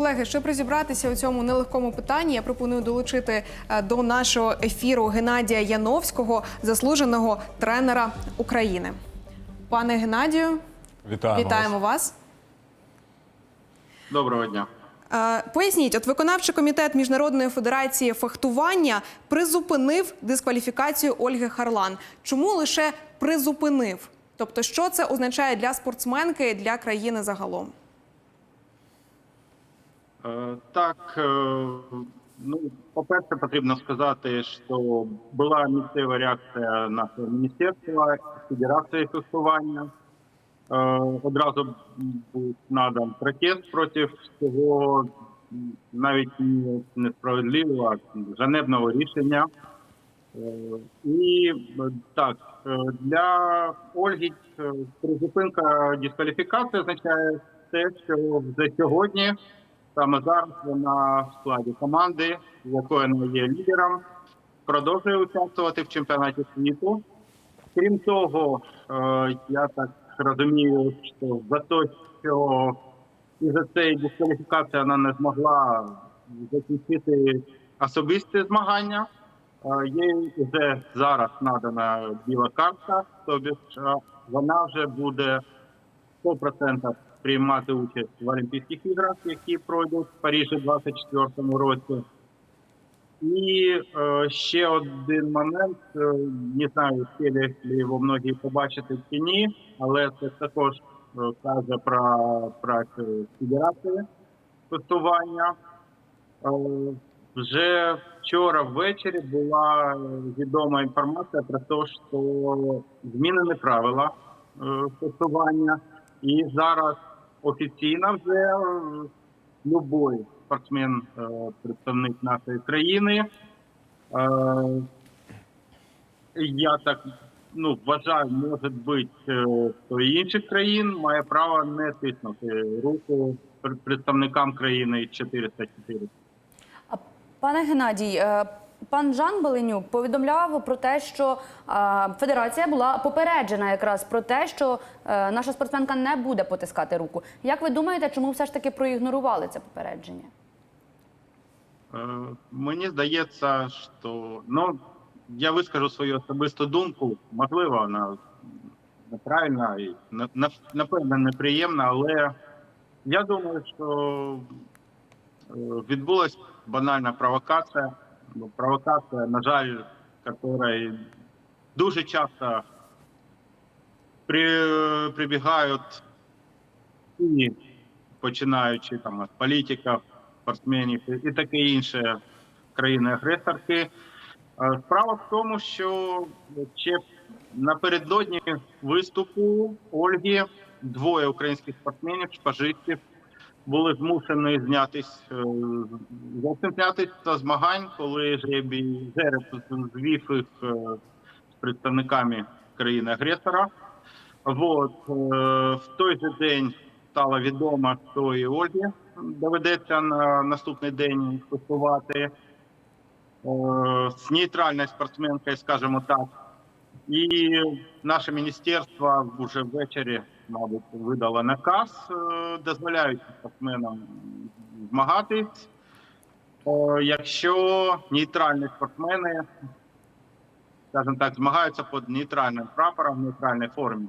Колеги, щоб розібратися у цьому нелегкому питанні, я пропоную долучити е, до нашого ефіру Геннадія Яновського, заслуженого тренера України. Пане Геннадію, Вітаємо, вітаємо вас. вас. Доброго дня. Е, Поясніть, от виконавчий комітет Міжнародної федерації фехтування призупинив дискваліфікацію Ольги Харлан. Чому лише призупинив? Тобто, що це означає для спортсменки і для країни загалом? Е, Так, е, ну, по-перше, потрібно сказати, що була місцева реакція нашого міністерства, Федерації фехтування. Е, Одразу був надан протест проти цього навіть несправедливого, а ганебного рішення. І так, для Ольги призупинка дискваліфікації означає те, що вже сьогодні, саме зараз вона в складі команди, з якої вона є лідером, продовжує участвувати в чемпіонаті світу. Крім того, е, я так розумію, що за те, що і за цієї дискваліфікації вона не змогла закінчити особисті змагання. Е, Їй вже зараз надана біла карта, тобто е, вона вже буде 100% приймати участь в Олімпійських іграх, які пройдуть в Парижі у 2024 році. І е, ще один момент, е, не знаю, встигли його многі побачити чи ні, але це також е, каже про працю федерації тестування. Е, вже вчора ввечері була відома інформація про те, що змінені правила е, тестування, і зараз офіційно вже е, любой спортсмен, е, представник нашої країни. е, Я так ну, вважаю, може бути і інших країн має право не тиснути руку представникам країни 404. Пане Геннадій, пан Жан Беленюк повідомляв про те, що е, федерація була попереджена якраз про те, що е, наша спортсменка не буде потискати руку. Як ви думаєте, чому все ж таки проігнорували це попередження? Е, Мені здається, що ну я вискажу свою особисту думку. Можливо, вона неправильна і на- на- напевно неприємна, але я думаю, що відбулась банальна провокація. Ну, Провокація, на жаль, яка дуже часто при, прибігають і починаючи там з політиків, спортсменів і таке інше країни-агресорки. Справа в тому, що ще напередодні виступу Ольги двоє українських спортсменів, шпажистів, були змушені знятись е, знятись з змагань, коли жребій жереб звів їх е, з представниками країни-агресора. Вот. е, В той же день стало відомо, що і Ольгі доведеться на наступний день виступати е, з нейтральною спортсменкою, скажімо так. І наше міністерство вже ввечері, мабуть, видало наказ, е, дозволяючи спортсменам змагатись. Е, Якщо нейтральні спортсмени, скажімо так, змагаються під нейтральним прапором в нейтральній формі.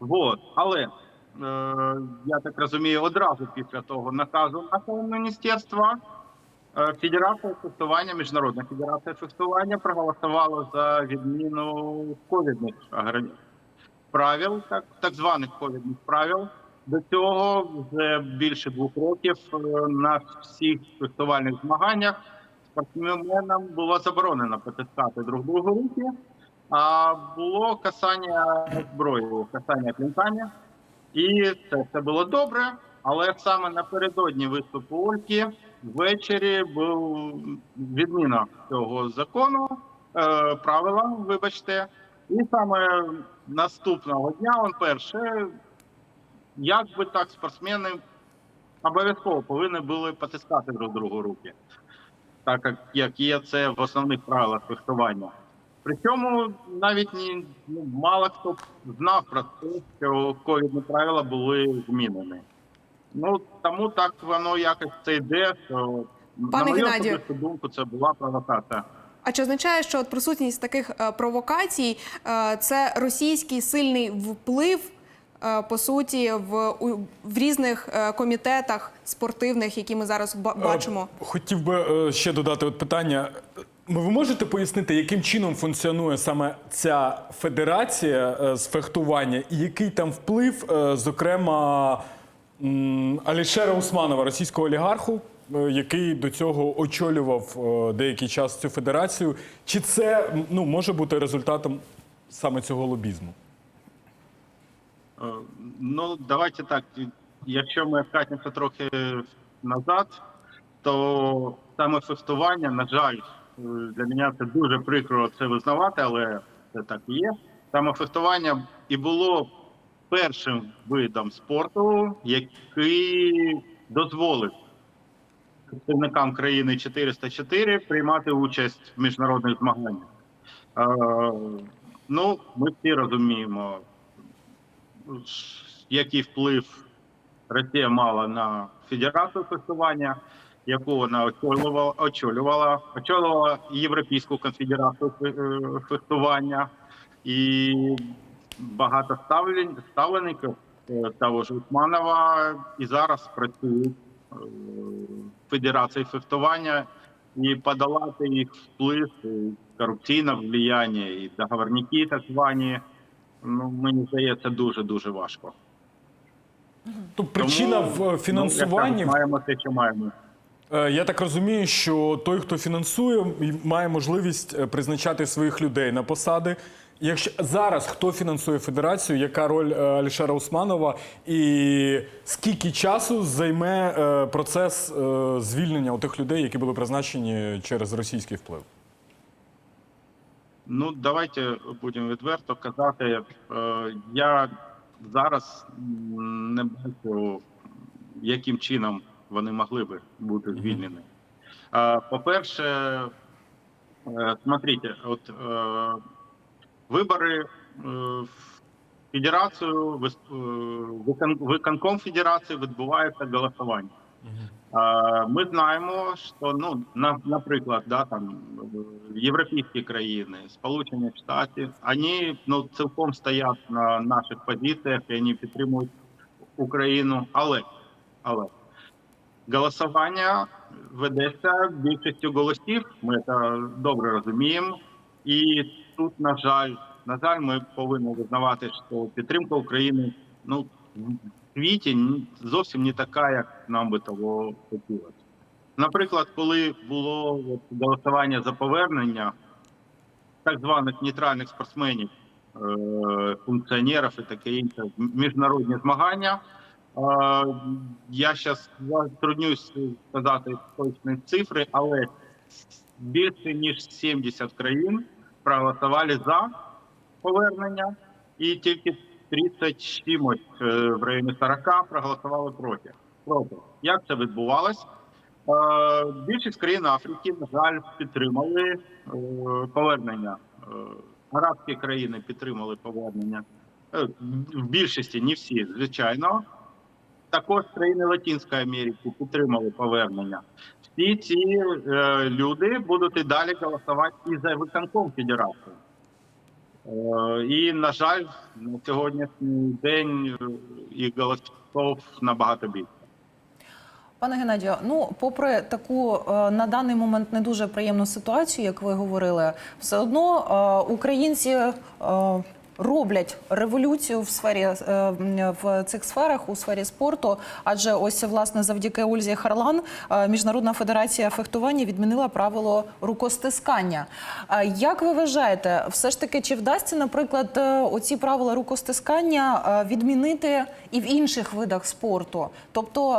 Вот. Але е, я так розумію, одразу після того наказу нашого міністерства Федерація фехтування, Міжнародна федерація фехтування проголосувала за відміну ковідних правил, так, так званих ковідних правил. До цього вже більше двох років е, на всіх фехтувальних змаганнях спортсменам було заборонено потискати друг другу руки. А було касання зброї, касання клінкання. І це все було добре. Але саме напередодні виступу Ольги ввечері був відміна цього закону, е, правила, вибачте. І саме наступного дня, он перше, як би так спортсмени обов'язково повинні були потискати друг другу руки, так як, як є це в основних правилах фехтування. Причому навіть ні, ну, мало хто знав про те, що ковідні правила були змінені. Ну тому так воно якось це йде. Що, Пане на мою Геннадію. думку, це була провокація. А чи означає, що от присутність таких е, провокацій е, це російський сильний вплив? е, По суті, в, в різних комітетах спортивних, які ми зараз бачимо, Хотів би ще додати от питання. Ви можете пояснити, яким чином функціонує саме ця федерація з фехтування, і який там вплив, зокрема, Алішера Усманова, російського олігарху, який до цього очолював е, деякий час цю федерацію? Чи це ну, може бути результатом саме цього лобізму? Е, Ну, давайте так. Якщо ми вкатимося трохи назад, то саме фехтування, на жаль, е, для мене це дуже прикро це визнавати, але це так і є. Саме фехтування і було першим видом спорту, який дозволив представникам країни 404 приймати участь в міжнародних змаганнях. Е, ну, ми всі розуміємо, який вплив Росія мала на Федерацію фехтування, яку вона очолювала, очолювала, очолювала Європейську конфедерацію фе- фехтування і багато ставлень, ставленників е, того ж Усманова і зараз працюють в Федерації фехтування і подолати їх вплив, корупційне влияння, і договорники так звані. Ну, мені здається, дуже дуже важко. Тобто причина Тому, в ну, фінансуванні кажуть, маємо те, що маємо. Е, Я так розумію, що той, хто фінансує, має можливість е, призначати своїх людей на посади. Якщо зараз хто фінансує федерацію, яка роль е, Алішера Усманова, і скільки часу займе е, процес е, звільнення у тих людей, які були призначені через російський вплив? Ну, давайте будемо відверто казати. Я зараз не бачу, яким чином вони могли би бути звільнені. Е, По-перше, е, смотрите, от вибори е, в е, виконком федерації відбувається голосування. Ми знаємо, що ну на, наприклад, да там європейські країни, Сполучені Штати, вони ну цілком стоять на наших позиціях і вони підтримують Україну. Але але голосування ведеться більшістю голосів. Ми це добре розуміємо. І тут, на жаль, на жаль, ми повинні визнавати, що підтримка України ну в світі зовсім не така, як нам би того хотілося. Наприклад, коли було голосування за повернення так званих нейтральних спортсменів, е, функціонерів і таке інше, міжнародні змагання. Я зараз затруднюсь сказати точні цифри, але більше ніж 70 країн проголосували за повернення, і тільки 30 з чимось е, в районі 40 проголосували проти. проти. Як це відбувалось? Е, Більшість країн Африки, на жаль, підтримали е, повернення. Арабські країни підтримали повернення. В більшості, не всі, звичайно. Також країни Латинської Америки підтримали повернення. Всі ці е, люди будуть і далі голосувати і за виконком федерації. Е, і, на жаль, на сьогоднішній день е, їх голосів набагато більше. Пане Геннадію, ну попри таку е, на даний момент не дуже приємну ситуацію, як ви говорили, все одно е, українці роблять революцію в сфері е, в цих сферах у сфері спорту. Адже ось власне завдяки Ользі Харлан е, Міжнародна федерація фехтування відмінила правило рукостискання. Як ви вважаєте, все ж таки чи вдасться, наприклад, е, оці правила рукостискання е, відмінити і в інших видах спорту? Тобто,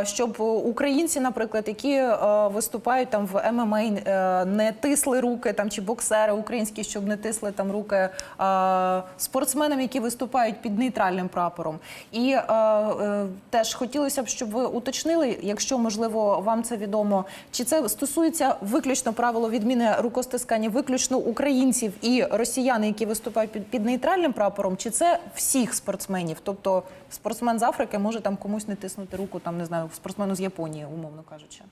е, щоб українці, наприклад, які е, виступають там в ММА, е, не тисли руки там чи боксери українські, щоб не тисли там руки е, е, спортсменам, які виступають під нейтральним прапором. І е, е, теж хотілося б, щоб ви уточнили, якщо можливо вам це відомо, чи це стосується виключно правило відміни рукостискання, виключно українців і росіян, які виступають під, під нейтральним прапором, чи це всіх спортсменів? Тобто спортсмен з Африки може там комусь не тиснути руку, там не знаю, спортсмену з Японії, умовно кажучи.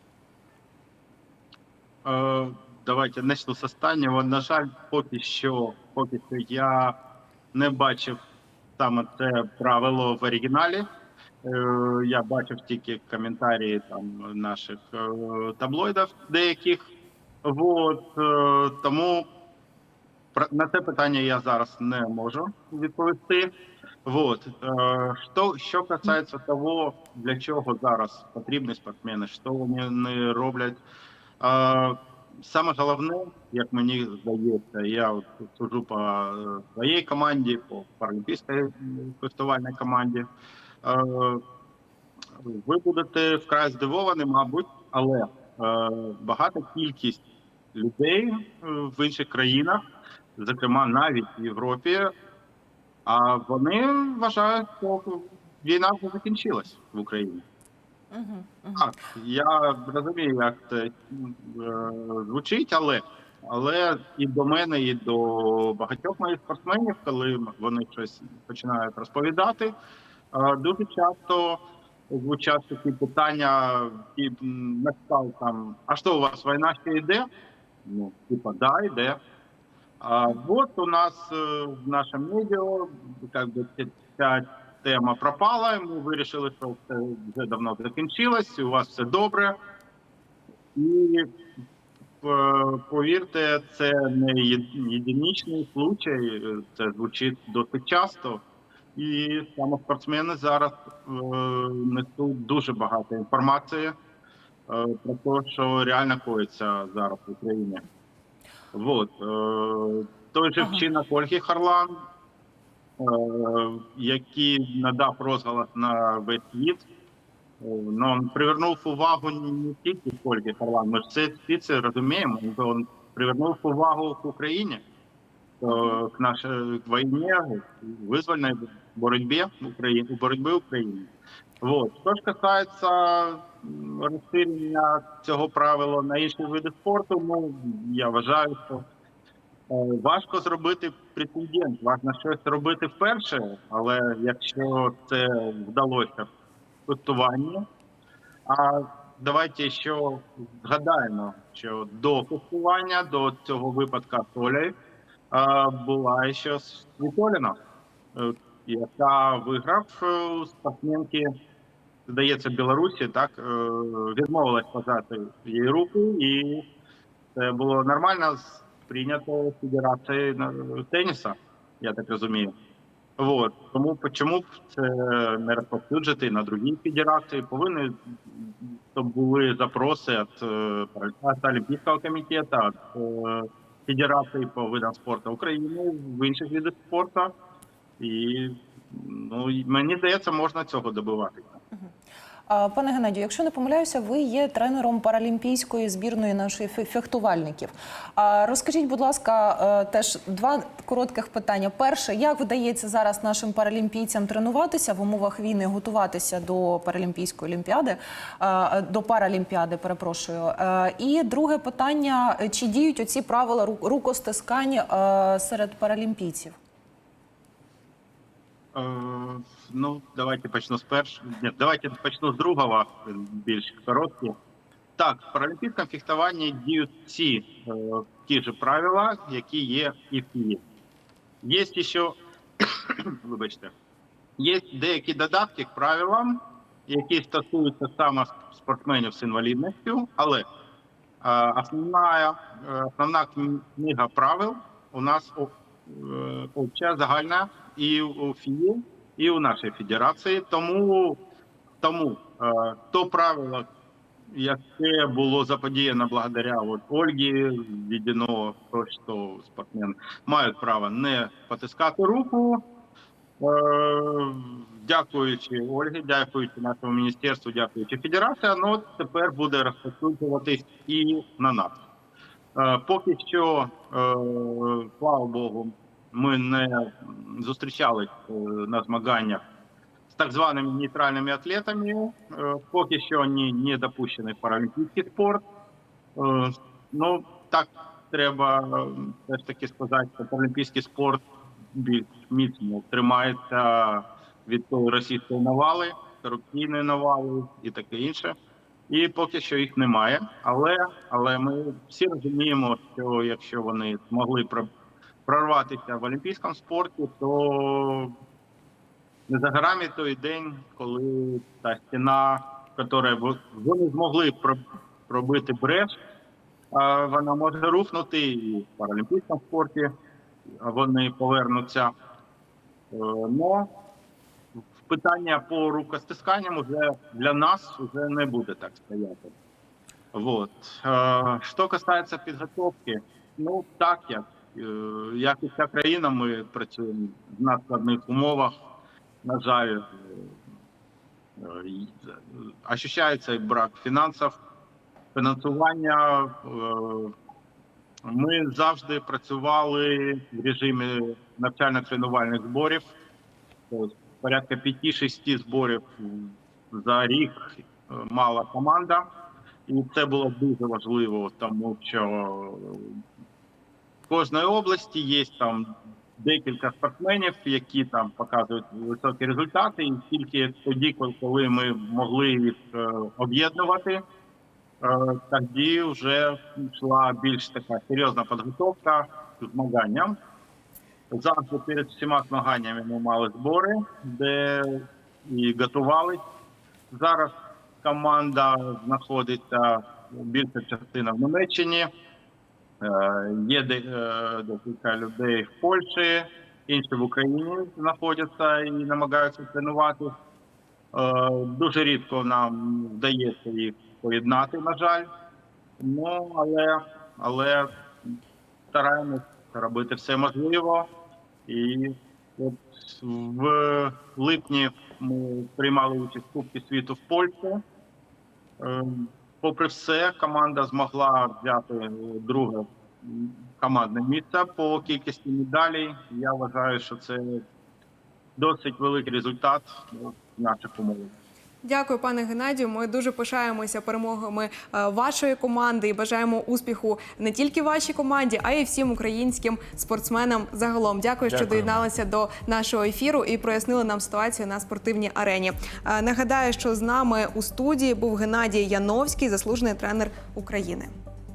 Е, Давайте почну з останнього. На жаль, поки що, поки що я не бачив саме це правило в оригіналі. Е, Я бачив тільки коментарі там наших е, таблоїдів деяких. Вот, е, тому на це питання я зараз не можу відповісти. Вот. Е, Що, касається того, для чого зараз потрібні спортсмени, що вони роблять. Саме головне, як мені здається, я от сужу по е, своїй команді, по паралімпійській фестивальній команді. Е, Ви будете вкрай здивовані, мабуть, але е, багата кількість людей в інших країнах, зокрема навіть в Європі, а вони вважають, що війна вже закінчилась в Україні. Так, я розумію, як це е, звучить, але, але і до мене, і до багатьох моїх спортсменів, коли вони щось починають розповідати, е, дуже часто звучать такі питання, і м, на там, а що у вас війна ще йде? Ну, типа, да, йде. А вот у нас е, в нашому медіа, как би, ця тема пропала, ми вирішили, що це вже давно закінчилось, у вас все добре. І е, повірте, це не є- єдиничний случай, е, це звучить досить часто. І саме спортсмени зараз е, несуть дуже багато інформації е, про те, що реально коїться зараз в Україні. Вот. Е, той же Ага. вчинок Ольги Харлан, який надав розголос на весь світ, е, ну, привернув увагу не тільки Ольги Харлан, ми це, всі це розуміємо, він привернув увагу к Україні, е, к нашій війні, визвольній боротьбі України, у боротьбі України. Вот. Що ж касається розширення цього правила на інші види спорту, ну я вважаю, що е, важко зробити прецедент, важко щось робити вперше, але якщо це вдалося в а давайте ще згадаємо, що до тестування, до цього випадка Олею, е, була ще Світоліна, е, яка виграв е, спортсменки здається, Білорусі так е, відмовилась подати їй руку, і це було нормально прийнято Федерацією на- теніса, я так розумію. Вот. Тому чому б це не розповсюджити на другі федерації? Повинні щоб були запроси від е, Олімпійського комітету, від е, Федерації по видам спорту України в інших видах спорту. І ну, мені здається, можна цього добиватися. Пане Геннадію, якщо не помиляюся, ви є тренером паралімпійської збірної нашої фе- фехтувальників. Розкажіть, будь ласка, е, теж два коротких питання. Перше, як вдається зараз нашим паралімпійцям тренуватися в умовах війни, готуватися до паралімпійської олімпіади, е, до паралімпіади, перепрошую. Е, І друге питання: чи діють оці правила ру- рукостискань серед паралімпійців? Е, ну, давайте почну з першого. Ні, давайте почну з другого, більш короткі. Так, в паралімпійському фехтуванні діють всі е, ті ж правила, які є і в Києві. Є ще, вибачте, є деякі додатки к правилам, які стосуються саме спортсменів з інвалідністю, але е, основна, е, основна книга правил у нас е, обща, загальна і у ФІЄ, і у нашій федерації. Тому, тому е, то правило, яке було заподіяно благодаря от Ольгі, введено то, що спортсмен мають право не потискати руку. Е, Дякуючи Ольгі, дякуючи нашому міністерству, дякуючи федерації, ну тепер буде розповсюджуватись і на нас. Е, Поки що, е, слава Богу, ми не зустрічались е, на змаганнях з так званими нейтральними атлетами. Е, Поки що вони не допущені в паралімпійський спорт. Е, Ну, так треба е, все ж таки сказати, що паралімпійський спорт більш міцно тримається від російської навали, корупційної навали і таке інше. І поки що їх немає. Але, але ми всі розуміємо, що якщо вони змогли про- прорватися в олімпійському спорті, то не за горами той день, коли та стіна, яка вони змогли про- пробити бреш, вона може рухнути і в паралімпійському спорті. Вони повернуться. Е, Но питання по рукостисканням уже для нас вже не буде так стояти. Вот. Е, Що касається підготовки, ну так як, е, як і вся країна, ми працюємо в надскладних умовах. На жаль, е, ощущається брак фінансів, фінансування. Ми завжди працювали в режимі навчально-тренувальних зборів. Порядка 5-6 зборів за рік е, мала команда. І це було дуже важливо, тому що в кожної області є там декілька спортсменів, які там показують високі результати, і тільки тоді, коли ми могли їх е, об'єднувати, е, тоді вже йшла більш така серйозна підготовка змаганням. Завжди перед всіма змаганнями ми мали збори, де і готувались. Зараз команда знаходиться більша частина в Німеччині. Е, Є е, декілька людей в Польщі, інші в Україні знаходяться і намагаються тренувати. Е, Дуже рідко нам вдається їх поєднати, на жаль. Ну, але, але стараємось робити все можливо. І от в липні ми приймали участь в Кубці світу в Польщі. Е, Попри все, команда змогла взяти е, друге командне місце по кількості медалей. Я вважаю, що це досить великий результат в наших умовах. Дякую, пане Геннадію. Ми дуже пишаємося перемогами е, вашої команди і бажаємо успіху не тільки вашій команді, а й всім українським спортсменам загалом. Дякую, що Дякуємо. доєдналися до нашого ефіру і прояснили нам ситуацію на спортивній арені. Е, Нагадаю, що з нами у студії був Геннадій Яновський, заслужений тренер України.